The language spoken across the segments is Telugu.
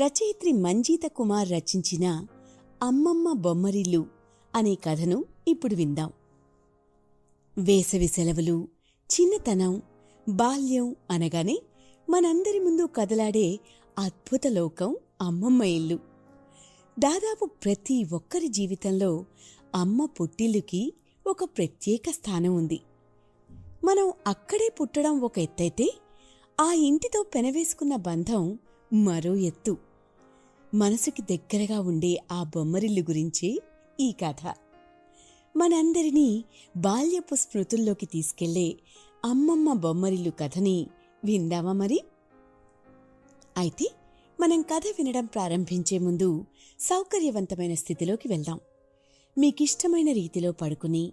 రచయిత్రి మంజీత కుమార్ రచించిన అమ్మమ్మ బొమ్మరిల్లు అనే కథను ఇప్పుడు విందాం. వేసవి సెలవులు చిన్నతనం బాల్యం అనగానే మనందరి ముందు కదలాడే అద్భుత లోకం అమ్మమ్మ ఇల్లు. దాదాపు ప్రతి ఒక్కరి జీవితంలో అమ్మ పుట్టిల్లుకి ఒక ప్రత్యేక స్థానం ఉంది. మనం అక్కడే పుట్టడం ఒక ఎత్తైతే ఆ ఇంటితో పెనవేసుకున్న బంధం మరో ఎత్తు. మనసుకి దగ్గరగా ఉండే ఆ బొమ్మరిల్లు గురించి ఈ కథ. మనందరినీ బాల్యపు స్మృతుల్లోకి తీసుకెళ్ళే అమ్మమ్మ బొమ్మరిల్లు కథని విందామా మరి? అయితే మనం కథ వినడం ప్రారంభించే ముందు సౌకర్యవంతమైన స్థితిలోకి వెళ్దాం. మీకిష్టమైన రీతిలో పడుకుని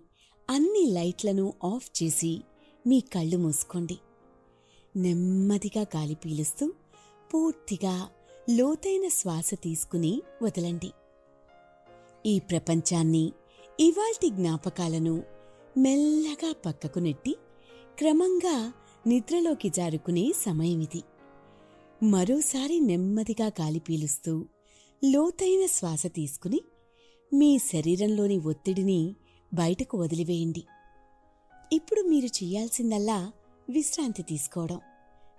అన్ని లైట్లను ఆఫ్ చేసి మీ కళ్ళు మూసుకోండి. నెమ్మదిగా గాలి పీలుస్తూ పూర్తిగా లోతైన శ్వాస తీసుకుని వదలండి. ఈ ప్రపంచాన్ని ఇవాల్టి జ్ఞాపకాలను మెల్లగా పక్కకు నెట్టి క్రమంగా నిద్రలోకి జారుకునే సమయమిది మరోసారి నెమ్మదిగా గాలి పీలుస్తూ లోతైన శ్వాస తీసుకుని మీ శరీరంలోని ఒత్తిడిని బయటకు వదిలివేయండి. ఇప్పుడు మీరు చెయ్యాల్సిందల్లా విశ్రాంతి తీసుకోవడం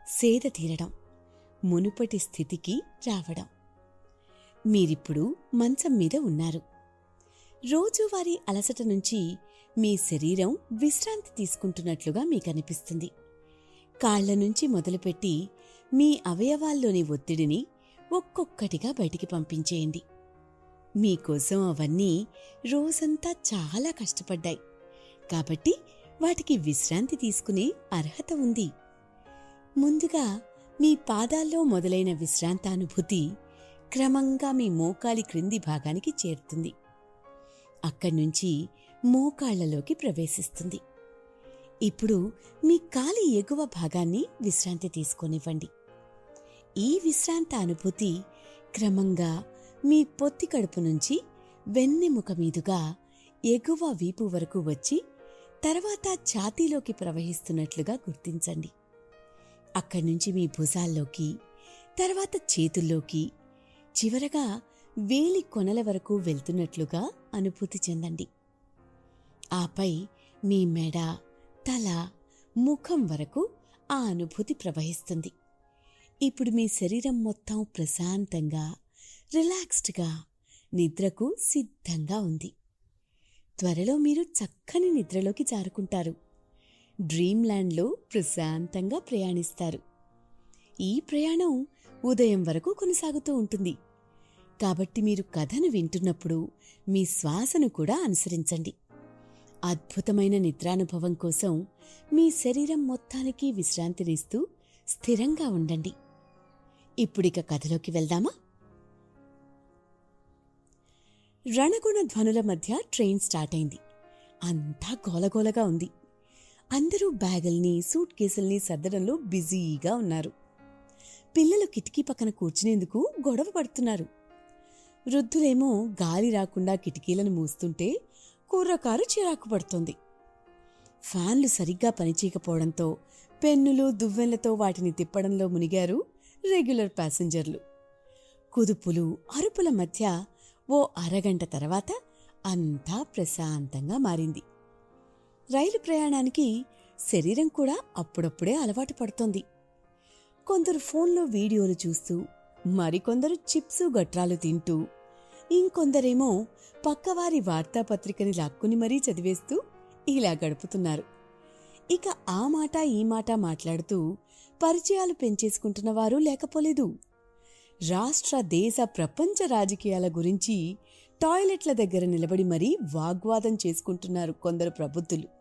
సేద తీరడం. మునుపటి స్థితికి రావడం. మీరిప్పుడు మంచం మీద ఉన్నారు. రోజువారీ అలసట నుంచి మీ శరీరం విశ్రాంతి తీసుకుంటున్నట్లుగా మీకనిపిస్తుంది. కాళ్ళ నుంచి మొదలుపెట్టి మీ అవయవాల్లోని ఒత్తిడిని ఒక్కొక్కటిగా బయటికి పంపించేయండి. మీకోసం అవన్నీ రోజంతా చాలా కష్టపడ్డాయి. కాబట్టి వాటికి విశ్రాంతి తీసుకునే అర్హత ఉంది. ముందుగా మీ పాదాల్లో మొదలైన విశ్రాంతానుభూతి క్రమంగా మీ మోకాలి క్రింది భాగానికి చేరుతుంది. అక్కడ్నుంచి మోకాళ్ళలోకి ప్రవేశిస్తుంది. ఇప్పుడు మీ కాలి ఎగువ భాగాన్ని విశ్రాంతి తీసుకొనివ్వండి. ఈ విశ్రాంత అనుభూతి క్రమంగా మీ పొత్తి కడుపు నుంచి వెన్నెముక మీదుగా ఎగువ వీపు వరకు వచ్చి తర్వాత ఛాతీలోకి ప్రవహిస్తున్నట్లుగా గుర్తించండి. అక్కడి నుంచి మీ భుజాల్లోకి తర్వాత చేతుల్లోకి చివరగా వేలి కొనల వరకు వెళ్తున్నట్లుగా అనుభూతి చెందండి. ఆపై మీ మెడ తల ముఖం వరకు ఆ అనుభూతి ప్రవహిస్తుంది. ఇప్పుడు మీ శరీరం మొత్తం ప్రశాంతంగా రిలాక్స్డ్గా నిద్రకు సిద్ధంగా ఉంది. త్వరలో మీరు చక్కని నిద్రలోకి జారుకుంటారు. డ్రీమ్లాండ్లో ప్రశాంతంగా ప్రయాణిస్తారు. ఈ ప్రయాణం ఉదయం వరకు కొనసాగుతూ ఉంటుంది. కాబట్టి మీరు కథను వింటున్నప్పుడు మీ శ్వాసను కూడా అనుసరించండి. అద్భుతమైన నిద్రానుభవం కోసం మీ శరీరం మొత్తానికి విశ్రాంతినిస్తూ స్థిరంగా ఉండండి. ఇప్పుడిక కథలోకి వెళ్దామా? రణగుణ ధ్వనుల మధ్య ట్రైన్ స్టార్ట్ అయింది. అంతా గోలగోలగా ఉంది. అందరూ బ్యాగుల్ని సూట్ కేసుల్ని సర్దడంలో బిజీగా ఉన్నారు. పిల్లలు కిటికీ పక్కన కూర్చునేందుకు గొడవ పడుతున్నారు. వృద్ధులేమో గాలి రాకుండా కిటికీలను మూస్తుంటే కుర్రకారు చిరాకు పడుతోంది. ఫ్యాన్లు సరిగ్గా పనిచేయకపోవడంతో పెన్నులు దువ్వెన్లతో వాటిని తిప్పడంలో మునిగారు రెగ్యులర్ ప్యాసింజర్లు. కుదుపులు అరుపుల మధ్య ఓ అరగంట తర్వాత అంతా ప్రశాంతంగా మారింది. రైలు ప్రయాణానికి శరీరం కూడా అప్పుడప్పుడే అలవాటు పడుతోంది. కొందరు ఫోన్లో వీడియోలు చూస్తూ మరికొందరు చిప్సు గట్రాలు తింటూ ఇంకొందరేమో పక్కవారి వార్తాపత్రికని లాక్కుని మరీ చదివేస్తూ ఇలా గడుపుతున్నారు. ఇక ఆ మాట ఈ మాట మాట్లాడుతూ పరిచయాలు పెంచేసుకుంటున్నవారు లేకపోలేదు. రాష్ట్ర దేశ ప్రపంచ రాజకీయాల గురించి టాయిలెట్ల దగ్గర నిలబడి మరీ వాగ్వాదం చేసుకుంటున్నారు కొందరు ప్రబుద్ధులు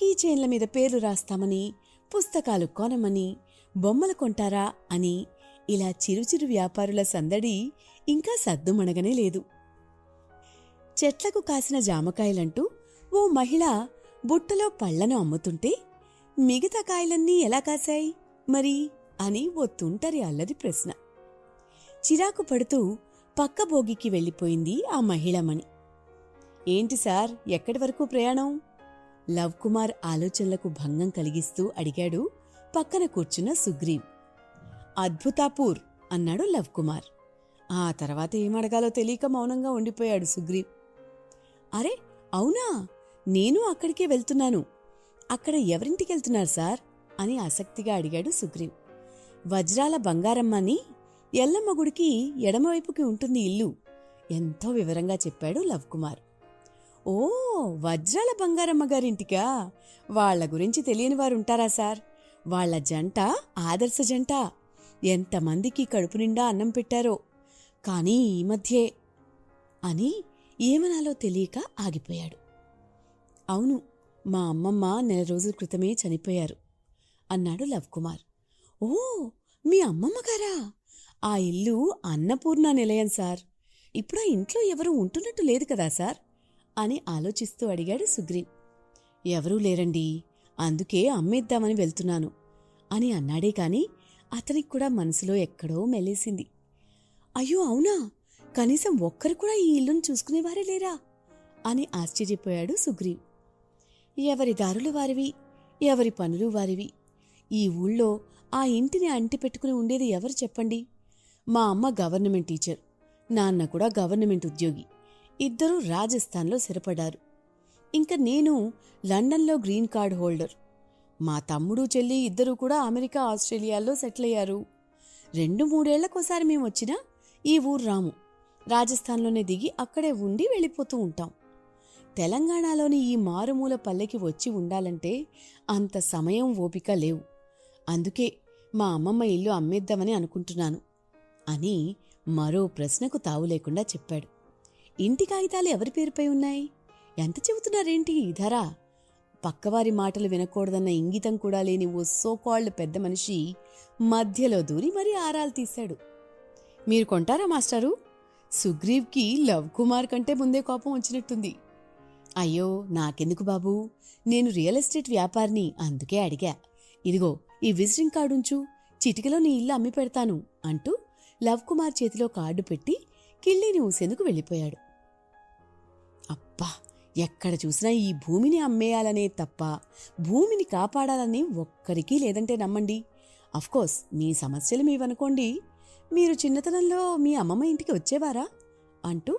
కీచైన్ల మీద పేర్లు రాస్తామని పుస్తకాలు కొనమని బొమ్మలు కొంటారా అని ఇలా చిరుచిరు వ్యాపారుల సందడి ఇంకా సద్దుమణగనే లేదు. చెట్లకు కాసిన జామకాయలంటూ ఓ మహిళ బుట్టలో పళ్ళను అమ్ముతుంటే మిగతా కాయలన్నీ ఎలా కాశాయి మరి అని ఓ తుంటరి అల్లరి ప్రశ్న. చిరాకు పడుతూ పక్క బోగికి వెళ్ళిపోయింది ఆ మహిళమణి. ఏంటి సార్ ఎక్కడి వరకు ప్రయాణం? లవ్ కుమార్ ఆలోచనలకు భంగం కలిగిస్తూ అడిగాడు పక్కన కూర్చున్న సుగ్రీవ్ అద్భుతాపూర్ అన్నాడు లవ్ కుమార్. ఆ తర్వాత ఏమడగాలో తెలియక మౌనంగా ఉండిపోయాడు సుగ్రీవ్ అరే అవునా? నేను అక్కడికే వెళ్తున్నాను. అక్కడ ఎవరింటికి వెళ్తున్నారు సార్? అని ఆసక్తిగా అడిగాడు సుగ్రీవ్ వజ్రాల బంగారమ్మని ఎల్లమ్మ గుడికి ఎడమవైపుకి ఉంటుంది ఇల్లు. ఎంతో వివరంగా చెప్పాడు లవ్ కుమార్. ఓ వజ్రాల బంగారమ్మ గారింటికా? వాళ్ళ గురించి తెలియని వారు ఉంటారా సార్? వాళ్ళ జంట ఆదర్శ జంట. ఎంతమందికి కడుపు నిండా అన్నం పెట్టారో. కానీ ఈ మధ్యే అని ఏమనాలో తెలియక ఆగిపోయాడు. అవును మా అమ్మమ్మ నెల రోజుల క్రితమే చనిపోయారు అన్నాడు లవ్ కుమార్. ఓ మీ అమ్మమ్మ గారా? ఆ ఇల్లు అన్నపూర్ణ నిలయం సార్. ఇప్పుడు ఆ ఇంట్లో ఎవరూ ఉంటున్నట్టు లేదు కదా సార్. అని ఆలోచిస్తూ అడిగాడు సుగ్రీన్ ఎవరూ లేరండి అందుకే అమ్మేద్దామని వెళ్తున్నాను అని అన్నాడే కాని అతనికి కూడా మనసులో ఎక్కడో మెలేసింది. అయ్యో అవునా కనీసం ఒక్కరు కూడా ఈ ఇల్లును చూసుకునేవారే లేరా అని ఆశ్చర్యపోయాడు సుగ్రీన్ ఎవరి దారులు వారివి ఎవరి పనులు వారివి ఈ ఊళ్ళో ఆ ఇంటిని అంటి పెట్టుకుని ఉండేది ఎవరు చెప్పండి? మా అమ్మ గవర్నమెంట్ టీచర్ నాన్న కూడా గవర్నమెంట్ ఉద్యోగి. ఇద్దరూ రాజస్థాన్లో స్థిరపడ్డారు. ఇంకా నేను లండన్లో గ్రీన్ కార్డ్ హోల్డర్. మా తమ్ముడు చెల్లి ఇద్దరూ కూడా అమెరికా ఆస్ట్రేలియాలో సెటిల్ అయ్యారు. రెండు మూడేళ్ళకోసారి మేము వచ్చినా ఈ ఊరు రాము. రాజస్థాన్లోనే దిగి అక్కడే ఉండి వెళ్ళిపోతూ ఉంటాం. తెలంగాణలోని ఈ మారుమూల పల్లెకి వచ్చి ఉండాలంటే అంత సమయం ఓపిక లేవు. అందుకే మా అమ్మమ్మ ఇల్లు అమ్మేద్దామని అనుకుంటున్నాను అని మరో ప్రశ్నకు తావు లేకుండా చెప్పాడు. ఇంటి కాగితాలు ఎవరి పేరుపై ఉన్నాయి? ఎంత చెబుతున్నారేంటి ఈ ధర? పక్కవారి మాటలు వినకూడదన్న ఇంగితం కూడా లేని ఓ సోకాల్డ్ పెద్ద మనిషి మధ్యలో దూరి మరీ ఆరాలు తీశాడు. మీరు కొంటారా మాస్టారు? సుగ్రీవ్కి లవ్ కుమార్ కంటే ముందే కోపం వచ్చినట్టుంది. అయ్యో నాకెందుకు బాబూ? నేను రియల్ ఎస్టేట్ వ్యాపారిని అందుకే అడిగా. ఇదిగో ఈ విజిటింగ్ కార్డు ఉంచు. చిటికలో నీ ఇల్లు అమ్మి పెడతాను అంటూ లవ్ కుమార్ చేతిలో కార్డు పెట్టి కిళ్ళిని ఊసేందుకు వెళ్ళిపోయాడు. అబ్బా ఎక్కడ చూసినా ఈ భూమిని అమ్మేయాలనే తప్ప భూమిని కాపాడాలని ఒక్కరికీ లేదంటే నమ్మండి. అఫ్కోర్స్ మీ సమస్యలు మీవనుకోండి. మీరు చిన్నతనంలో మీ అమ్మమ్మ ఇంటికి వచ్చేవారా? అంటూ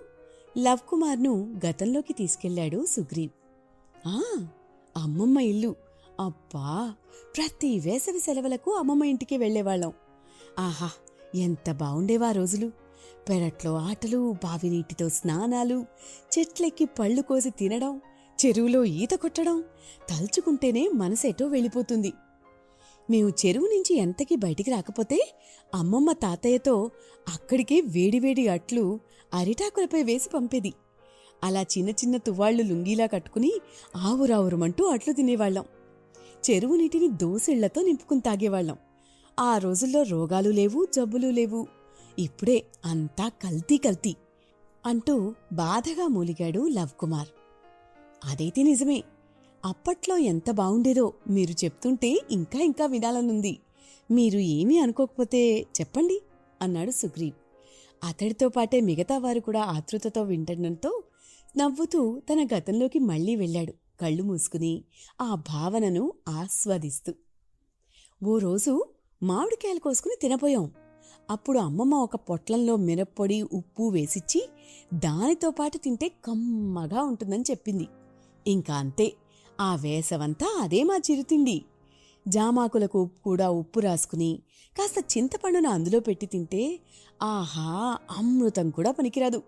లవ్ కుమార్ను గతంలోకి తీసుకెళ్ళాడు సుగ్రీవ్. ఆ అమ్మమ్మ ఇల్లు. అబ్బా ప్రతి వేసవి సెలవులకు అమ్మమ్మ ఇంటికి వెళ్ళేవాళ్ళం. ఆహా ఎంత బాగుండేవా రోజులు. పెరట్లో ఆటలు బావి నీటితో స్నానాలు చెట్లెక్కి పళ్ళు కోసి తినడం చెరువులో ఈత కొట్టడం తలుచుకుంటేనే మనసెటో వెళ్ళిపోతుంది. మేము చెరువు నుంచి ఎంతకీ బయటికి రాకపోతే అమ్మమ్మ తాతయ్యతో అక్కడికే వేడివేడి అట్లు అరిటాకులపై వేసి పంపేది. అలా చిన్న చిన్న తువ్వాళ్ళు లుంగీలా కట్టుకుని ఆవురావురమంటూ అట్లు తినేవాళ్ళం. చెరువు నీటిని దోసిళ్ళతో నింపుకుని తాగేవాళ్ళం. ఆ రోజుల్లో రోగాలు లేవు జబ్బులు లేవు. ఇప్పుడే అంతా కల్తీ కల్తీ అంటూ బాధగా మూలిగాడు లవ్ కుమార్. అదైతే నిజమే. అప్పట్లో ఎంత బాగుండేదో మీరు చెప్తుంటే ఇంకా ఇంకా వినాలనుంది. మీరు ఏమీ అనుకోకపోతే చెప్పండి అన్నాడు సుగ్రీవ్. అతడితో పాటే మిగతా వారు కూడా ఆతృతతో వింటడంతో నవ్వుతూ తన గతంలోకి మళ్ళీ వెళ్ళాడు కళ్ళు మూసుకుని ఆ భావనను ఆస్వాదిస్తూ. ఓ రోజు మామిడికాయలు కోసుకుని తినపోయాం అప్పుడు అమ్మమ్మ ఒక పొట్లంలో మిరప్పొడి ఉప్పు వేసిచ్చి దానితో పాటు తింటే కమ్మగా ఉంటుందని చెప్పింది. ఇంకా అంతే ఆ వేసవంతా అదే మా చిరుతిండి. జామాకులకు కూడా ఉప్పు రాసుకుని కాస్త చింతపండును అందులో పెట్టి తింటే ఆహా అమృతం కూడా పనికిరాదు.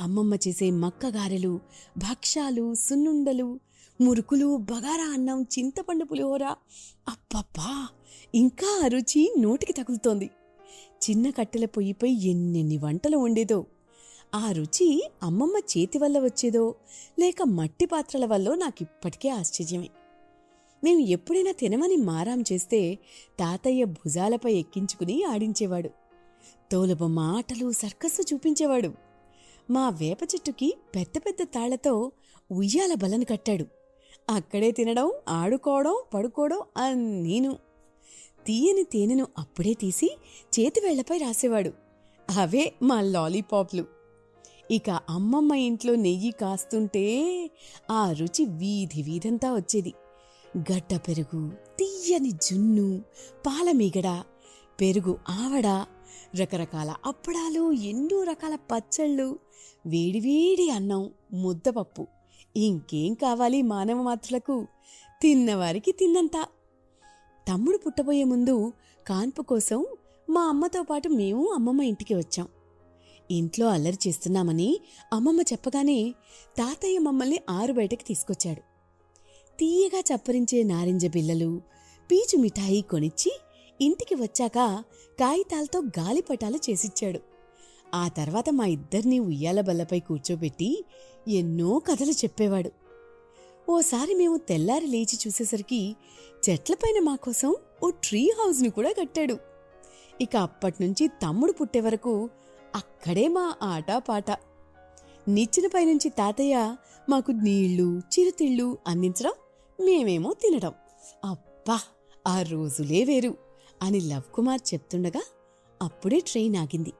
అమ్మమ్మ చేసే మక్కగారెలు భక్షాలు సున్నుండలు మురుకులు బగారా అన్నం చింతపండు పులిహోర అప్పప్పా ఇంకా ఆ రుచి నోటికి తగులుతోంది. చిన్న కట్టెల పొయ్యిపై ఎన్నెన్ని వంటలు వండేదో. ఆ రుచి అమ్మమ్మ చేతి వల్ల వచ్చేదో లేక మట్టి పాత్రల వల్ల నాకిప్పటికే ఆశ్చర్యమే. మేము ఎప్పుడైనా తినమని మారాం చేస్తే తాతయ్య భుజాలపై ఎక్కించుకుని ఆడించేవాడు. తోలుబొమ్మ ఆటలు సర్కస్సు చూపించేవాడు. మా వేప చెట్టుకి పెద్ద పెద్ద తాళ్ళతో ఉయ్యాల బలను కట్టాడు. అక్కడే తినడం ఆడుకోవడం పడుకోవడం అన్నీను. తీయని తేనెను అప్పుడే తీసి చేతివేళ్ళపై రాసేవాడు. అవే మా లాలీపాప్లు. ఇక అమ్మమ్మ ఇంట్లో నెయ్యి కాస్తుంటే ఆ రుచి వీధి వీధంతా వచ్చేది. గడ్డ పెరుగు తీయని జున్ను పాలమీగడ పెరుగు ఆవడ రకరకాల అప్పడాలు ఎన్నో రకాల పచ్చళ్ళు వేడివేడి అన్నం ముద్దపప్పు. ఇంకేం కావాలి మానవ మాత్రలకు తిన్నవారికి తిన్నంత. తమ్ముడు పుట్టబోయే ముందు కాన్పు కోసం మా అమ్మతో పాటు మేము అమ్మమ్మ ఇంటికి వచ్చాం. ఇంట్లో అల్లరి చేస్తున్నామని అమ్మమ్మ చెప్పగానే తాతయ్య మమ్మల్ని ఆరు బయటకు తీసుకొచ్చాడు. తీయగా చప్పరించే నారింజ బిల్లలు పీచు మిఠాయి కొనిచ్చి ఇంటికి వచ్చాక కాగితాలతో గాలిపటాలు చేసిచ్చాడు. ఆ తర్వాత మా ఇద్దరినీ ఉయ్యాల బల్లపై కూర్చోబెట్టి ఎన్నో కథలు చెప్పేవాడు. ఓసారి మేము తెల్లారి లేచి చూసేసరికి చెట్లపైన మాకోసం ఓ ట్రీ హౌస్ని కూడా కట్టాడు. ఇక అప్పట్నుంచి తమ్ముడు పుట్టే వరకు అక్కడే మా ఆటపాట. నిచ్చిన నిచ్చెనపై నుంచి తాతయ్య మాకు నీళ్ళు చిరుతిళ్ళు అందించడం మేమేమో తినడం. అబ్బా ఆ రోజులే వేరు అని లవ్ కుమార్ చెప్తుండగా అప్పుడే ట్రైన్ ఆగింది.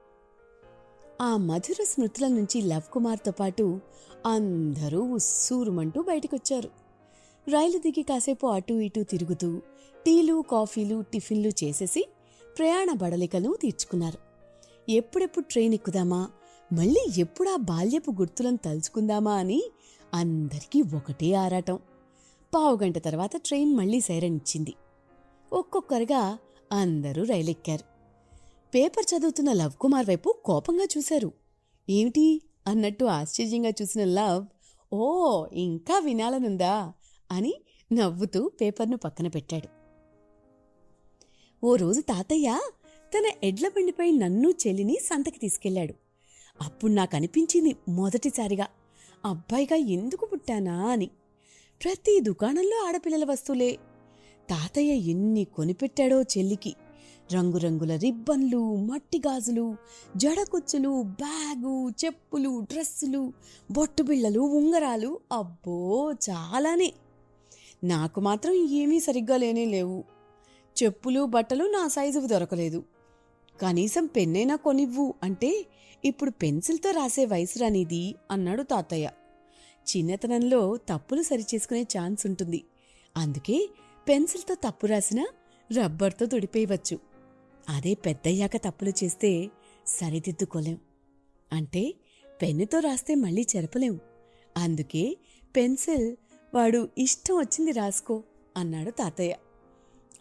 ఆ మధుర స్మృతుల నుంచి లవ్ కుమార్తో పాటు అందరూ ఉస్సూరుమంటూ బయటకొచ్చారు. రైలు దిగి కాసేపు అటూ ఇటూ తిరుగుతూ టీలు కాఫీలు టిఫిన్లు చేసేసి ప్రయాణ బడలికలను తీర్చుకున్నారు. ఎప్పుడెప్పుడు ట్రైన్ ఎక్కుదామా మళ్ళీ ఎప్పుడా బాల్యపు గుర్తులను తలుచుకుందామా అని అందరికీ ఒకటే ఆరాటం. పావుగంట తర్వాత ట్రైన్ మళ్ళీ సైరన్ ఇచ్చింది. ఒక్కొక్కరుగా అందరూ రైలెక్కారు. పేపర్ చదువుతున్న లవ్ కుమార్ వైపు కోపంగా చూశారు. ఏమిటి? అన్నట్టు ఆశ్చర్యంగా చూసిన లవ్ ఓ ఇంకా వినాలనుందా? అని నవ్వుతూ పేపర్ను పక్కన పెట్టాడు. ఓ రోజు తాతయ్య తన ఎడ్ల బండిపై నన్ను చెల్లిని సంతకి తీసుకెళ్ళాడు అప్పుడు నాకు అనిపించింది మొదటిసారిగా అబ్బాయిగా ఎందుకు పుట్టానా? అని. ప్రతి దుకాణంలో ఆడపిల్లల వస్తువులే. తాతయ్య ఎన్ని కొనిపెట్టాడో చెల్లికి. రంగురంగుల రిబ్బన్లు మట్టి గాజులు జడకుచ్చులు బ్యాగు చెప్పులు డ్రెస్సులు బొట్టుబిళ్ళలు ఉంగరాలు. అబ్బో చాలానే. నాకు మాత్రం ఏమీ సరిగ్గా లేనే లేవు. చెప్పులు బట్టలు నా సైజుకు దొరకలేదు. కనీసం పెన్నైనా కొనివ్వు. అంటే ఇప్పుడు పెన్సిల్తో రాసే వయసు రానిది అన్నాడు తాతయ్య. చిన్నతనంలో తప్పులు సరిచేసుకునే ఛాన్స్ ఉంటుంది అందుకే పెన్సిల్తో తప్పు రాసినా రబ్బర్తో తుడిపేయవచ్చు. అదే పెద్దయ్యాక తప్పులు చేస్తే సరిదిద్దుకోలేం. అంటే పెన్నుతో రాస్తే మళ్ళీ చెరపలేం. అందుకే పెన్సిల్ వాడు ఇష్టం వచ్చింది రాసుకో అన్నాడు తాతయ్య.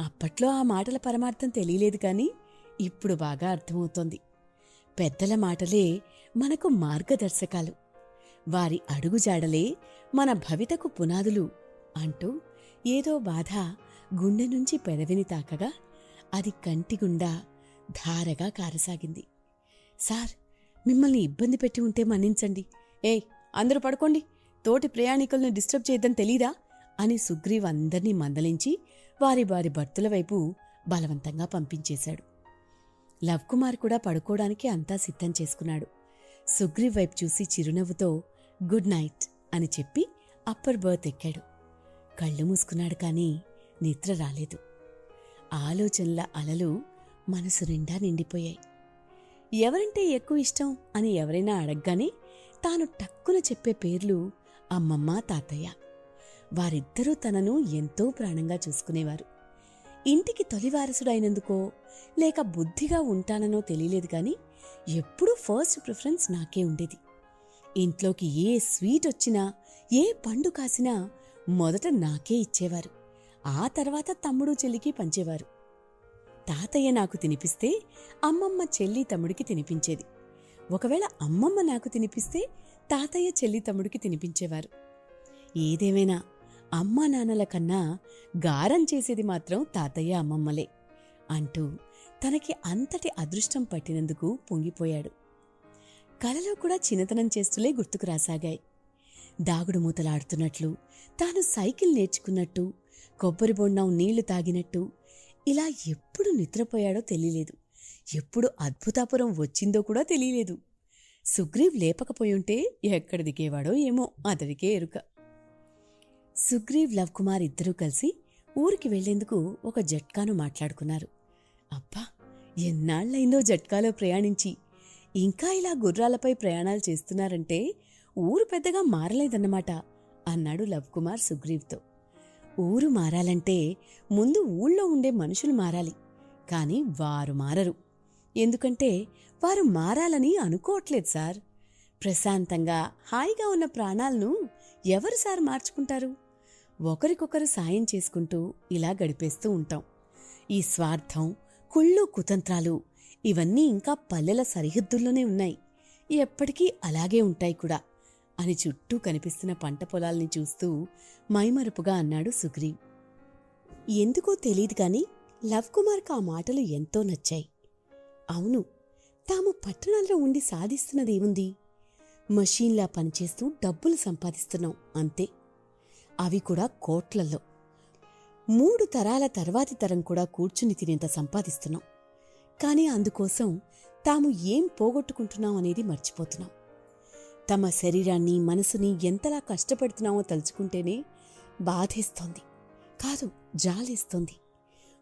అప్పట్లో ఆ మాటల పరమార్థం తెలియలేదు కానీ ఇప్పుడు బాగా అర్థమవుతోంది. పెద్దల మాటలే మనకు మార్గదర్శకాలు. వారి అడుగుజాడలే మన భవితకు పునాదులు అంటూ ఏదో బాధ గుండె నుంచి పెదవిని తాకగా అది కంటిగుండా ధారగా కారసాగింది. సార్ మిమ్మల్ని ఇబ్బంది పెట్టి ఉంటే మన్నించండి. ఏయ్ అందరూ పడుకోండి. తోటి ప్రయాణికులను డిస్టర్బ్ చేద్దని తెలీదా? అని సుగ్రీవ్ అందరినీ మందలించి వారి వారి భర్తుల వైపు బలవంతంగా పంపించేశాడు. లవ్ కుమార్ కూడా పడుకోవడానికి అంతా సిద్ధం చేసుకున్నాడు. సుగ్రీవ్ వైపు చూసి చిరునవ్వుతో గుడ్ నైట్ అని చెప్పి అప్పర్ బర్త్ ఎక్కాడు. కళ్ళు మూసుకున్నాడు కానీ నిద్ర రాలేదు. ఆలోచనల అలలు మనసు నిండా నిండిపోయాయి. ఎవరంటే ఎక్కువ ఇష్టం అని ఎవరైనా అడగగానే తాను టక్కున చెప్పే పేర్లు అమ్మమ్మ తాతయ్య. వారిద్దరూ తనను ఎంతో ప్రాణంగా చూసుకునేవారు. ఇంటికి తొలి వారసుడైనందుకో లేక బుద్ధిగా ఉంటాననో తెలియలేదు కానీ ఎప్పుడూ ఫస్ట్ ప్రిఫరెన్స్ నాకే ఉండేది. ఇంట్లోకి ఏ స్వీట్ వచ్చినా ఏ పండు కాసినా మొదట నాకే ఇచ్చేవారు. ఆ తర్వాత తమ్ముడు చెల్లికి పంచేవారు. తాతయ్య నాకు తినిపిస్తే అమ్మమ్మ చెల్లి తమ్ముడికి తినిపించేది. ఒకవేళ అమ్మమ్మ నాకు తినిపిస్తే తాతయ్య చెల్లి తమ్ముడికి తినిపించేవారు. ఏదేమైనా అమ్మా నాన్నల కన్నా గారం చేసేది మాత్రం తాతయ్య అమ్మమ్మలే అంటూ తనకి అంతటి అదృష్టం పట్టినందుకు పొంగిపోయాడు. కలలో కూడా చిన్నతనం చేస్తూలే గుర్తుకు రాసాగాయి. దాగుడు మూతలాడుతున్నట్లు తాను సైకిల్ నేర్చుకున్నట్టు కొబ్బరి బొండం నీళ్ళు తాగినట్టు. ఇలా ఎప్పుడు నిద్రపోయాడో తెలియలేదు. ఎప్పుడు అద్భుతాపురం వచ్చిందో కూడా తెలియలేదు. సుగ్రీవ్ లేపకపోయుంటే ఎక్కడ దిగేవాడో ఏమో అతడికే ఎరుక. సుగ్రీవ్ లవ్ కుమార్ ఇద్దరూ కలిసి ఊరికి వెళ్ళేందుకు ఒక జట్కాను మాట్లాడుకున్నారు. అబ్బా! ఎన్నాళ్ళైందో జట్కాలో ప్రయాణించి. ఇంకా ఇలా గుర్రాలపై ప్రయాణాలు చేస్తున్నారంటే ఊరు పెద్దగా మారలేదన్నమాట అన్నాడు లవ్ కుమార్ సుగ్రీవ్తో. ఊరు మారాలంటే ముందు ఊళ్ళో ఉండే మనుషులు మారాలి. కానీ వారు మారరు. ఎందుకంటే వారు మారాలని అనుకోవట్లేదు సార్. ప్రశాంతంగా హాయిగా ఉన్న ప్రాణాలను ఎవరు సార్ మార్చుకుంటారు? ఒకరికొకరు సాయం చేసుకుంటూ ఇలా గడిపేస్తూ ఉంటాం. ఈ స్వార్థం కుళ్ళు కుతంత్రాలు ఇవన్నీ ఇంకా పల్లెల సరిహద్దుల్లోనే ఉన్నాయి. ఎప్పటికీ అలాగే ఉంటాయి కూడా. అని చుట్టూ కనిపిస్తున్న పంట పొలాల్ని చూస్తూ మైమరుపుగా అన్నాడు సుగ్రీవ్ ఎందుకో తెలీదు కానీ లవ్ కుమార్కు ఆ మాటలు ఎంతో నచ్చాయి. అవును తాము పట్టణాల్లో ఉండి సాధిస్తున్నదేముంది? మషీన్లా పనిచేస్తూ డబ్బులు సంపాదిస్తున్నాం అంతే. అవి కూడా కోట్లల్లో. మూడు తరాల తర్వాతి తరం కూడా కూర్చుని తినేంత సంపాదిస్తున్నాం. కానీ అందుకోసం తాము ఏం పోగొట్టుకుంటున్నాం అనేది మర్చిపోతున్నాం. తమ శరీరాన్ని మనసుని ఎంతలా కష్టపడుతున్నామో తలుచుకుంటేనే బాధేస్తోంది. కాదు జాలేస్తోంది.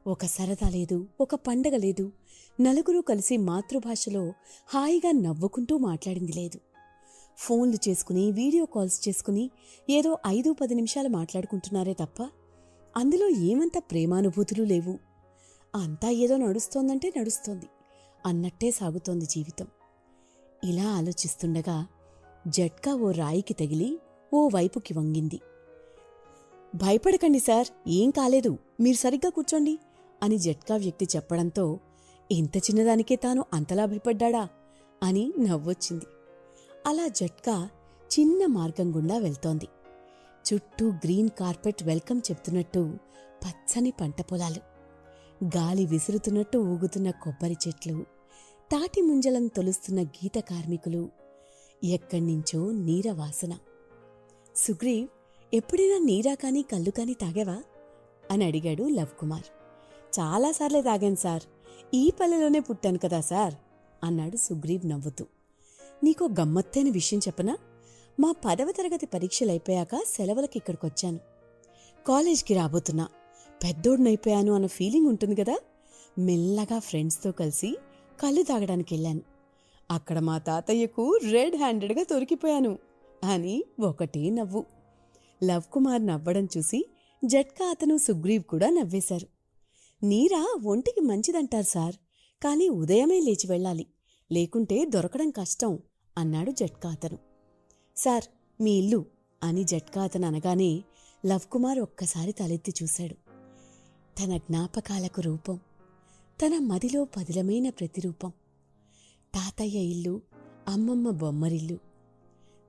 ఒక సరదా లేదు ఒక పండగ లేదు. నలుగురు కలిసి మాతృభాషలో హాయిగా నవ్వుకుంటూ మాట్లాడింది లేదు. ఫోన్లు చేసుకుని వీడియో కాల్స్ చేసుకుని ఏదో ఐదు పది నిమిషాలు మాట్లాడుకుంటున్నారే తప్ప అందులో ఏమంత ప్రేమానుభూతులు లేవు. అంతా ఏదో నడుస్తోందంటే నడుస్తోంది. అన్నట్టే సాగుతోంది జీవితం. ఇలా ఆలోచిస్తుండగా జట్కా ఓ రాయికి తగిలి ఓ వైపుకి వంగింది. భయపడకండి సార్ ఏం కాలేదు మీరు సరిగ్గా కూర్చోండి అని జట్కా వ్యక్తి చెప్పడంతో ఇంత చిన్నదానికే తాను అంతలా భయపడ్డా అని నవ్వొచ్చింది. అలా జట్కా చిన్న మార్గం గుండా వెళ్తోంది. చుట్టూ గ్రీన్ కార్పెట్ వెల్కమ్ చెప్తున్నట్టు పచ్చని పంట పొలాలు. గాలి విసురుతున్నట్టు ఊగుతున్న కొబ్బరి చెట్లు తాటి ముంజలం తొలుస్తున్న గీత కార్మికులు ఎక్కడ్నించో నీరవాసన. సుగ్రీవ్ ఎప్పుడైనా నీరా కానీ కళ్ళు కానీ తాగావా? అని అడిగాడు లవ్ కుమార్. చాలాసార్లే తాగాను సార్. ఈ పల్లెలోనే పుట్టాను కదా సార్ అన్నాడు సుగ్రీవ్ నవ్వుతూ. నీకో గమ్మత్తైన విషయం చెప్పనా? మా పదవ తరగతి పరీక్షలైపోయాక సెలవులకి ఇక్కడికొచ్చాను. కాలేజ్కి రాబోతున్నా. పెద్దోడినైపోయాను అన్న ఫీలింగ్ ఉంటుంది కదా. మెల్లగా ఫ్రెండ్స్తో కలిసి కళ్ళు తాగడానికి వెళ్ళాను అక్కడ మా తాతయ్యకు రెడ్ హ్యాండెడ్గా దొరికిపోయాను అని ఒకటే నవ్వు. లవ్ కుమార్ నవ్వడం చూసి జట్కా అతను సుగ్రీవ్ కూడా నవ్వేశారు. నీరా ఒంటికి మంచిదంటారు సార్ కానీ ఉదయమే లేచి వెళ్ళాలి లేకుంటే దొరకడం కష్టం అన్నాడు జట్కా అతను. సార్ మీ ఇల్లు అని జట్కా అతను అనగానే లవ్ కుమార్ ఒక్కసారి తలెత్తి చూశాడు. తన జ్ఞాపకాలకు రూపం తన మదిలో పదిలమైన ప్రతిరూపం తాతయ్య ఇల్లు అమ్మమ్మ బొమ్మరిల్లు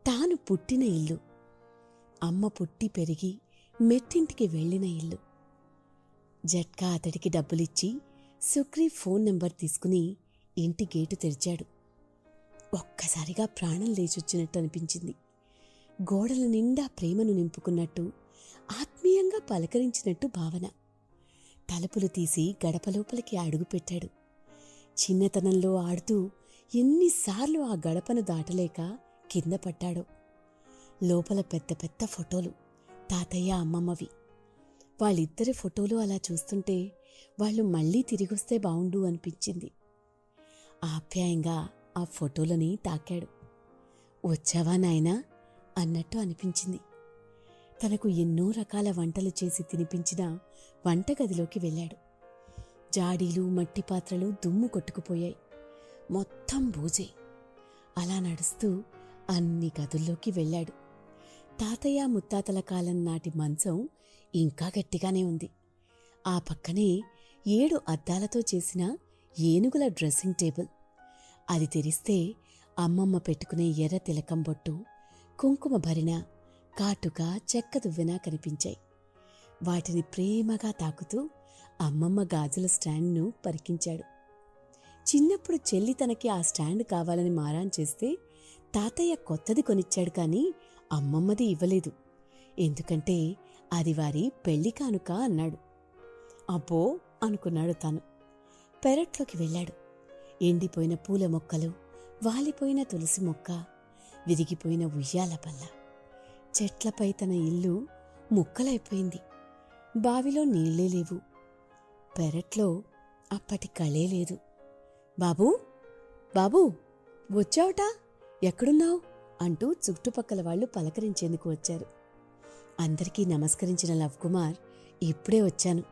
తాను పుట్టిన ఇల్లు అమ్మ పుట్టి పెరిగి మెట్టింటికి వెళ్ళిన ఇల్లు. జట్కా అతడికి డబ్బులిచ్చి సుక్రీ ఫోన్ నెంబర్ తీసుకుని ఇంటి గేటు తెరిచాడు. ఒక్కసారిగా ప్రాణం లేచొచ్చినట్టు అనిపించింది గోడల నిండా ప్రేమను నింపుకున్నట్టు ఆత్మీయంగా పలకరించినట్టు భావన. తలుపులు తీసి గడపలోపలికి అడుగుపెట్టాడు. చిన్నతనంలో ఆడుతూ ఎన్నిసార్లు ఆ గడపను దాటలేక కింద పడ్డాడో. లోపల పెద్ద పెద్ద ఫోటోలు తాతయ్య అమ్మమ్మవి. వాళ్ళిద్దరి ఫోటోలు అలా చూస్తుంటే వాళ్ళు మళ్ళీ తిరిగొస్తే బావుండు అనిపించింది. ఆప్యాయంగా ఆ ఫోటోలని తాకాడు. వచ్చావా నాయనా? అన్నట్టు అనిపించింది. తనకు ఎన్నో రకాల వంటలు చేసి తినిపించిన వంటగదిలోకి వెళ్ళాడు. జాడీలు మట్టి పాత్రలు దుమ్ము కొట్టుకుపోయాయి. మొత్తం బూజే. అలా నడుస్తూ అన్ని గదుల్లోకి వెళ్ళాడు. తాతయ్య ముత్తాతల కాలం నాటి మంచం ఇంకా గట్టిగానే ఉంది. ఆ పక్కనే ఏడు అద్దాలతో చేసిన ఏనుగుల డ్రెస్సింగ్ టేబుల్. అది తెరిస్తే అమ్మమ్మ పెట్టుకునే ఎర్ర తిలకం బొట్టు కుంకుమ భరిన కాటుక చెక్క దువ్వెన కనిపించాయి. వాటిని ప్రేమగా తాకుతూ అమ్మమ్మ గాజుల స్టాండ్ను పరికించాడు. చిన్నప్పుడు చెల్లి తనకి ఆ స్టాండ్ కావాలని మారాన్ చేస్తే తాతయ్య కొత్తది కొనిచ్చాడు కానీ అమ్మమ్మది ఇవ్వలేదు. ఎందుకంటే అది వారి పెళ్ళి కానుక అన్నాడు. అబ్బో అనుకున్నాడు తాను. పెరట్లోకి వెళ్ళాడు. ఎండిపోయిన పూల మొక్కలు వాలిపోయిన తులసి మొక్క విరిగిపోయిన ఉయ్యాల పల్ల చెట్లపై తన ఇల్లు ముక్కలైపోయింది. బావిలో నీళ్ళే లేవు. పెరట్లో అప్పటి కళే లేదు. బాబూ బాబూ వచ్చావుటా? ఎక్కడున్నావు? అంటూ చుట్టుపక్కల వాళ్ళు పలకరించేందుకు వచ్చారు. అందరికీ నమస్కరించిన లవ్ కుమార్ ఇప్పుడే వచ్చాను.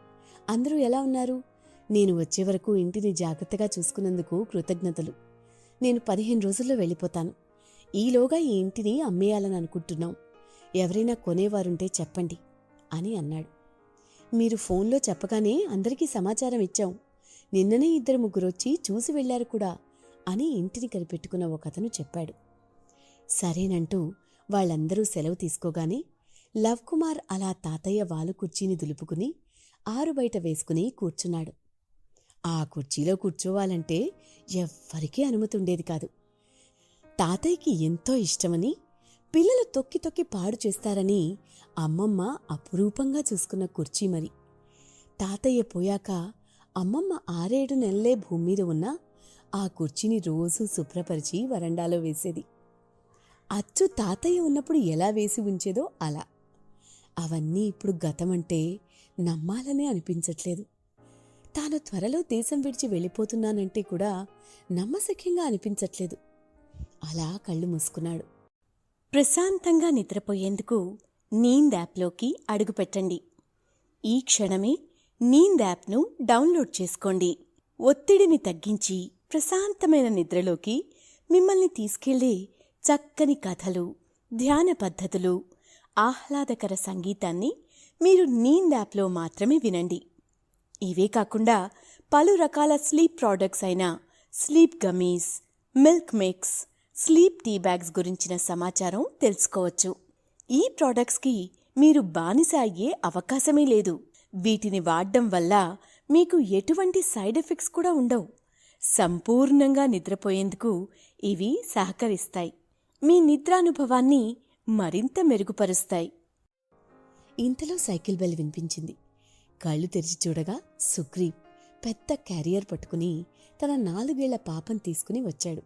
అందరూ ఎలా ఉన్నారు? నేను వచ్చే వరకు ఇంటిని జాగ్రత్తగా చూసుకున్నందుకు కృతజ్ఞతలు. నేను పదిహేను రోజుల్లో వెళ్ళిపోతాను. ఈలోగా ఈ ఇంటిని అమ్మేయాలని అనుకుంటున్నాం. ఎవరైనా కొనేవారుంటే చెప్పండి అని అన్నాడు. మీరు ఫోన్లో చెప్పగానే అందరికీ సమాచారం ఇచ్చాం. నిన్ననే ఇద్దరు ముగ్గురొచ్చి చూసి వెళ్ళారు కూడా అని ఇంటిని కనిపెట్టుకున్న ఒకతను చెప్పాడు. సరేనంటూ వాళ్ళందరూ సెలవు తీసుకోగానే లవ్ కుమార్ అలా తాతయ్య వాలు కుర్చీని దులుపుకుని ఆరు బయట వేసుకుని కూర్చున్నాడు. ఆ కుర్చీలో కూర్చోవాలంటే ఎవ్వరికీ అనుమతి ఉండేది కాదు. తాతయ్యకి ఎంతో ఇష్టమని పిల్లలు తొక్కి తొక్కి పాడు చేస్తారని అమ్మమ్మ అపురూపంగా చూసుకున్న కుర్చీ మరి. తాతయ్య పోయాక అమ్మమ్మ ఆరేడు నెలలే భూమి మీద ఉన్న ఆ కుర్చీని రోజూ శుభ్రపరిచి వరండాలో వేసేది. అచ్చు తాతయ్య ఉన్నప్పుడు ఎలా వేసి ఉంచేదో అలా. అవన్నీ ఇప్పుడు గతమంటే నమ్మాలనే అనిపించట్లేదు. తాను త్వరలో దేశం విడిచి వెళ్ళిపోతున్నానంటే కూడా నమ్మశక్యంగా అనిపించట్లేదు. అలా కళ్ళు మూసుకున్నాడు. ప్రశాంతంగా నిద్రపోయేందుకు నీంద్ యాప్లోకి అడుగుపెట్టండి ఈ క్షణమే నీంద్ యాప్ను డౌన్లోడ్ చేసుకోండి. ఒత్తిడిని తగ్గించి ప్రశాంతమైన నిద్రలోకి మిమ్మల్ని తీసుకెళ్ళే చక్కని కథలు ధ్యాన పద్ధతులు ఆహ్లాదకర సంగీతాన్ని మీరు నీంద్ యాప్లో మాత్రమే వినండి. ఇవే కాకుండా పలు రకాల స్లీప్ ప్రోడక్ట్స్ అయిన sleep gummies milk mix sleep tea bags గురించిన సమాచారం తెలుసుకోవచ్చు. ఈ ప్రోడక్ట్స్కి మీరు బానిస అయ్యే అవకాశమే లేదు. వీటిని వాడడం వల్ల మీకు ఎటువంటి సైడ్ ఎఫెక్ట్స్ కూడా ఉండవు. సంపూర్ణంగా నిద్రపోయేందుకు ఇవి సహకరిస్తాయి. మీ నిద్రానుభవాన్ని మరింత మెరుగుపరుస్తాయి. ఇంతలో సైకిల్ బెల్ వినిపించింది. కళ్ళు తెరిచి చూడగా సుగ్రీవ్ పెద్ద క్యారియర్ పట్టుకుని తన నాలుగేళ్ళ పాపం తీసుకుని వచ్చాడు.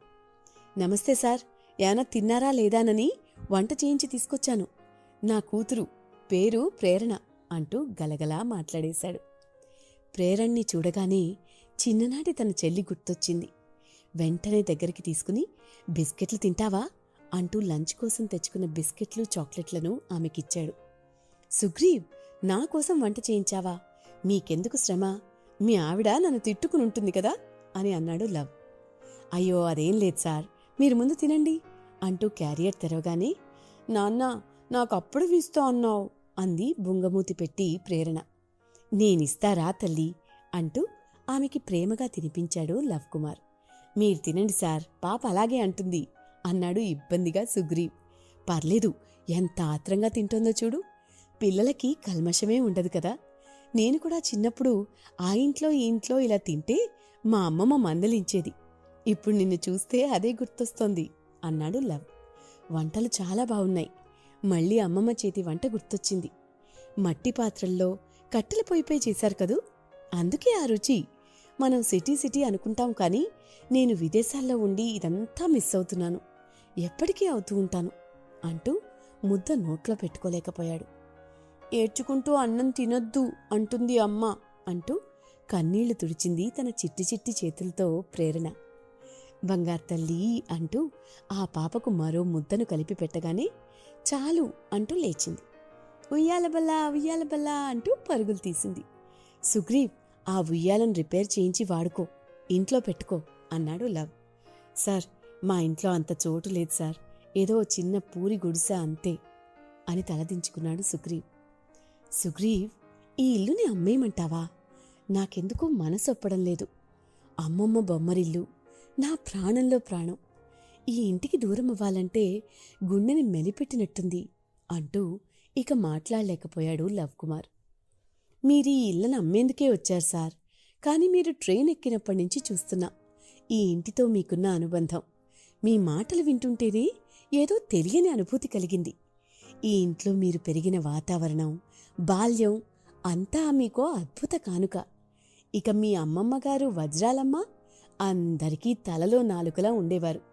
నమస్తే సార్ ఏమైనా తిన్నారా లేదానని వంట చేయించి తీసుకొచ్చాను. నా కూతురు పేరు ప్రేరణ. అంటూ గలగలా మాట్లాడేశాడు. ప్రేరణ్ణి చూడగానే చిన్ననాటి తన చెల్లి గుర్తొచ్చింది. వెంటనే దగ్గరికి తీసుకుని బిస్కెట్లు తింటావా? అంటూ లంచ్ కోసం తెచ్చుకున్న బిస్కెట్లు చాక్లెట్లను ఆమెకిచ్చాడు. సుగ్రీవ్ నా కోసం వంట చేయించావా? మీకెందుకు శ్రమ? మీ ఆవిడ నన్ను తిట్టుకుని ఉంటుంది కదా? అని అన్నాడు లవ్. అయ్యో అదేం లేదు సార్. మీరు ముందు తినండి అంటూ క్యారియర్ తెరవగానే నాన్న నాకప్పుడు వీస్తా అన్నావు. అంది బుంగమూతి పెట్టి ప్రేరణ. నేనిస్తారా తల్లి? అంటూ ఆమెకి ప్రేమగా తినిపించాడు లవ్ కుమార్. మీరు తినండి సార్ పాప అలాగే అంటుంది అన్నాడు ఇబ్బందిగా సుగ్రీవ్. పర్లేదు ఎంత ఆత్రంగా తింటోందో చూడు. పిల్లలకి కల్మషమే ఉండదు కదా. నేను కూడా చిన్నప్పుడు ఆ ఇంట్లో ఈ ఇంట్లో ఇలా తింటే మా అమ్మమ్మ మందలించేది. ఇప్పుడు నిన్ను చూస్తే అదే గుర్తొస్తోంది అన్నాడు లవ్. వంటలు చాలా బాగున్నాయి మళ్ళీ అమ్మమ్మ చేతి వంట గుర్తొచ్చింది. మట్టి పాత్రల్లో కట్టెల పొయ్యిపై చేశారు కదూ? అందుకే ఆ రుచి. మనం సిటీ సిటీ అనుకుంటాం కానీ నేను విదేశాల్లో ఉండి ఇదంతా మిస్ అవుతున్నాను. ఎప్పటికీ అవుతూ ఉంటాను అంటూ ముద్ద నోట్లో పెట్టుకోలేకపోయాడు. ఏడ్చుకుంటూ అన్నం తినొద్దు అంటుంది అమ్మ అంటూ కన్నీళ్ళు తుడిచింది తన చిట్టి చిట్టి చేతులతో ప్రేరణ. బంగారు తల్లి అంటూ ఆ పాపకు మరో ముద్దను కలిపి పెట్టగానే చాలు అంటూ లేచింది. ఉయ్యాలబల్లా ఉయ్యాలబల్లా అంటూ పరుగులు తీసింది. సుగ్రీవ్ ఆ ఉయ్యాలను రిపేర్ చేయించి వాడుకో ఇంట్లో పెట్టుకో అన్నాడు లవ్. సార్ మా ఇంట్లో అంత చోటు లేదు సార్ ఏదో చిన్న పూరి గుడిసె అంతే అని తలదించుకున్నాడు సుగ్రీవ్. సుగ్రీవ్ ఈ ఇల్లుని అమ్మేయమంటావా? నాకెందుకో మనసు ఒప్పడం లేదు. అమ్మమ్మ బొమ్మరిల్లు నా ప్రాణంలో ప్రాణం. ఈ ఇంటికి దూరం అవ్వాలంటే గుండెని మెలిపెట్టినట్టుంది అంటూ ఇక మాట్లాడలేకపోయాడు లవ్ కుమార్. మీరు ఈ ఇళ్ళను అమ్మేందుకే వచ్చారు సార్? కానీ మీరు ట్రైన్ ఎక్కినప్పటి నుంచి చూస్తున్నా. ఈ ఇంటితో మీకున్న అనుబంధం. మీ మాటలు వింటుంటేనే ఏదో తెలియని అనుభూతి కలిగింది. ఈ ఇంట్లో మీరు పెరిగిన వాతావరణం బాల్యం అంతా మీకో అద్భుత కానుక. ఇక మీ అమ్మమ్మ గారు వజ్రాలమ్మ అందరికీ తలలో నాలుకలా ఉండేవారు.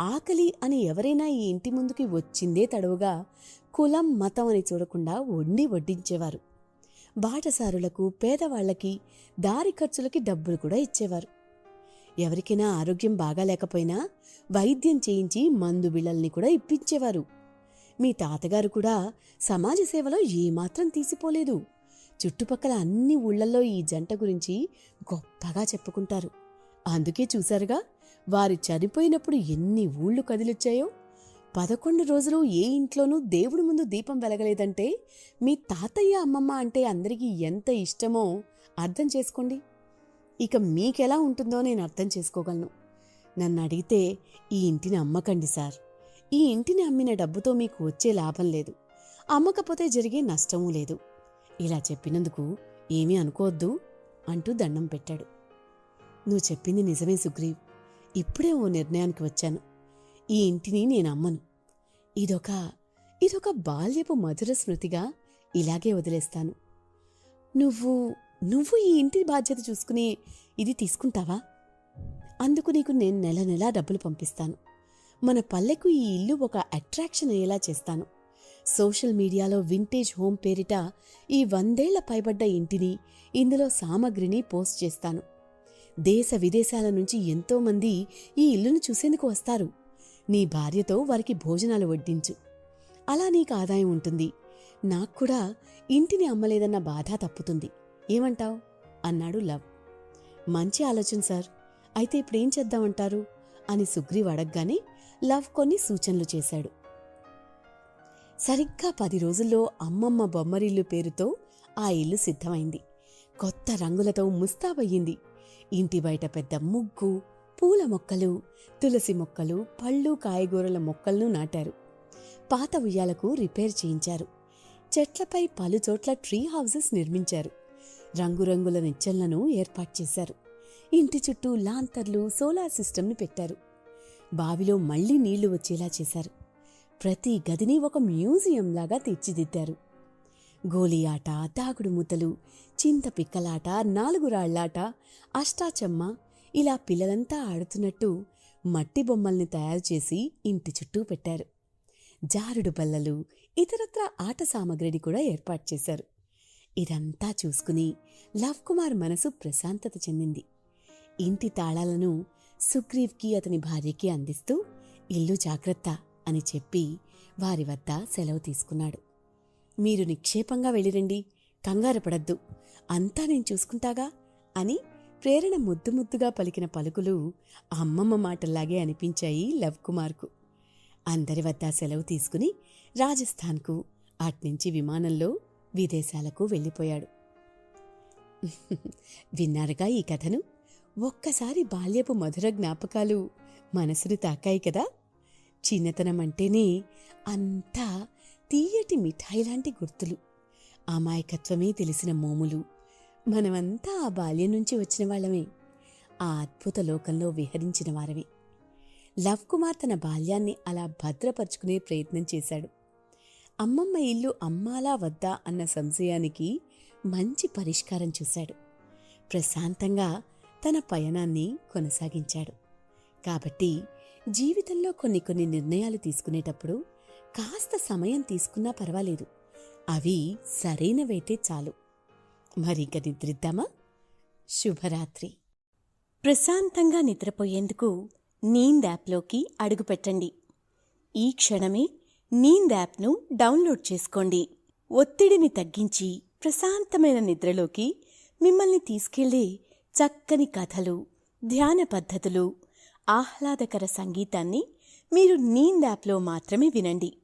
ఆకలి అని ఎవరైనా ఈ ఇంటి ముందుకి వచ్చిందే తడవుగా కులం మతం అని చూడకుండా వండి వడ్డించేవారు. బాటసారులకు పేదవాళ్ళకి దారి ఖర్చులకి డబ్బులు కూడా ఇచ్చేవారు. ఎవరికైనా ఆరోగ్యం బాగాలేకపోయినా వైద్యం చేయించి మందు బిళ్ళల్ని కూడా ఇప్పించేవారు. మీ తాతగారు కూడా సమాజ సేవలో ఏమాత్రం తీసిపోలేదు. చుట్టుపక్కల అన్ని ఊళ్ళల్లో ఈ జంట గురించి గొప్పగా చెప్పుకుంటారు. అందుకే చూశారుగా వారు చనిపోయినప్పుడు ఎన్ని ఊళ్ళు కదిలొచ్చాయో? పదకొండు రోజులు ఏ ఇంట్లోనూ దేవుడి ముందు దీపం వెలగలేదంటే మీ తాతయ్య అమ్మమ్మ అంటే అందరికీ ఎంత ఇష్టమో అర్థం చేసుకోండి. ఇక మీకెలా ఉంటుందో నేను అర్థం చేసుకోగలను. నన్ను అడిగితే ఈ ఇంటిని అమ్మకండి సార్. ఈ ఇంటిని అమ్మిన డబ్బుతో మీకు వచ్చే లాభం లేదు. అమ్మకపోతే జరిగే నష్టమూ లేదు. ఇలా చెప్పినందుకు ఏమీ అనుకోవద్దు అంటూ దండం పెట్టాడు. నువ్వు చెప్పింది నిజమే సుగ్రీవ్. ఇప్పుడే ఓ నిర్ణయానికి వచ్చాను. ఈ ఇంటిని నేను అమ్మను. ఇదొక ఇదొక బాల్యపు మధుర స్మృతిగా ఇలాగే వదిలేస్తాను. నువ్వు నువ్వు ఈ ఇంటి బాధ్యత చూసుకుని ఇది తీసుకుంటావా? అందుకు నీకు నేను నెల నెలా డబ్బులు పంపిస్తాను. మన పల్లెకు ఈ ఇల్లు ఒక అట్రాక్షన్ అయ్యేలా చేస్తాను. సోషల్ మీడియాలో వింటేజ్ హోమ్ పేరిట ఈ వందేళ్ళ పైబడ్డ ఇంటిని ఇందులో సామగ్రిని పోస్ట్ చేస్తాను. దేశ విదేశాల నుంచి ఎంతోమంది ఈ ఇల్లును చూసేందుకు వస్తారు. నీ భార్యతో వారికి భోజనాలు వడ్డించు. అలా నీకు ఆదాయం ఉంటుంది. నాకు కూడా ఇంటిని అమ్మలేదన్న బాధ తప్పుతుంది. ఏమంటావ్? అన్నాడు లవ్. మంచి ఆలోచన సార్. అయితే ఇప్పుడేం చేద్దామంటారు? అని సుగ్రీవ్ అడగగానే లవ్ కొన్ని సూచనలు చేశాడు. సరిగ్గా పది రోజుల్లో అమ్మమ్మ బొమ్మరిల్లు పేరుతో ఆ ఇల్లు సిద్ధమైంది. కొత్త రంగులతో ముస్తాబయ్యింది. ఇంటి బయట పెద్ద ముగ్గు పూల మొక్కలు తులసి మొక్కలు పళ్ళు కాయగూరల మొక్కలను నాటారు. పాత ఉయ్యాలకు రిపేర్ చేయించారు. చెట్లపై పలుచోట్ల ట్రీ హౌసెస్ నిర్మించారు. రంగురంగుల నిచ్చెనలను ఏర్పాటు చేశారు. ఇంటి చుట్టూ లాంతర్లు సోలార్ సిస్టమ్ని పెట్టారు. బావిలో మళ్ళీ నీళ్ళు వచ్చేలా చేశారు. ప్రతి గదిని ఒక మ్యూజియంలాగా తీర్చిదిద్దారు. గోలియాట దాగుడు మూతలు చింత పిక్కలాట నాలుగు రాళ్ళాట అష్టాచమ్మ ఇలా పిల్లలంతా ఆడుతున్నట్టు మట్టి బొమ్మల్ని తయారు చేసి ఇంటి చుట్టూ పెట్టారు. జారుడు బల్లలు ఇతరత్ర ఆట సామగ్రిని కూడా ఏర్పాటు చేశారు. ఇదంతా చూసుకుని లవ్ కుమార్ మనసు ప్రశాంతత చెందింది. ఇంటి తాళాలను సుగ్రీవ్కి అతని భార్యకి అందిస్తూ ఇల్లు జాగ్రత్త అని చెప్పి వారి వద్ద సెలవు తీసుకున్నాడు. మీరు నిక్షేపంగా వెళ్ళిరండి. కంగారు పడద్దు అంతా నేను చూసుకుంటాగా? అని ప్రేరణ ముద్దు ముద్దుగా పలికిన పలుకులు అమ్మమ్మ మాటల్లాగే అనిపించాయి లవ్ కుమార్కు. అందరి వద్ద సెలవు తీసుకుని రాజస్థాన్కు అట్నుంచి విమానంలో విదేశాలకు వెళ్ళిపోయాడు. విన్నారుగా ఈ కథను? ఒక్కసారి బాల్యపు మధుర జ్ఞాపకాలు మనసుని తాకాయి కదా? చిన్నతనం అంటేనే అంతా తీయటి మిఠాయి లాంటి గుర్తులు. అమాయకత్వమే తెలిసిన మోములు. మనమంతా ఆ బాల్యం నుంచి వచ్చిన వాళ్ళమే. ఆ అద్భుత లోకంలో విహరించిన వారమే. లవ్ కుమార్ తన బాల్యాన్ని అలా భద్రపరుచుకునే ప్రయత్నం చేశాడు. అమ్మమ్మ ఇల్లు అమ్మాలా వద్దా అన్న సంశయానికి మంచి పరిష్కారం చూశాడు. ప్రశాంతంగా తన పయనాన్ని కొనసాగించాడు. కాబట్టి జీవితంలో కొన్ని కొన్ని నిర్ణయాలు తీసుకునేటప్పుడు కాస్త సమయం తీసుకున్నా పర్వాలేదు. అవి సరైనవైతే చాలు. మరింక నిద్రిద్దామా శుభరాత్రి. ప్రశాంతంగా నిద్రపోయేందుకు నీంద్ యాప్లోకి అడుగుపెట్టండి ఈ క్షణమే నీంద్ యాప్ను డౌన్లోడ్ చేసుకోండి. ఒత్తిడిని తగ్గించి ప్రశాంతమైన నిద్రలోకి మిమ్మల్ని తీసుకెళ్ళే చక్కని కథలు ధ్యాన పద్ధతులు ఆహ్లాదకర సంగీతాన్ని మీరు నీంద్ యాప్లో మాత్రమే వినండి.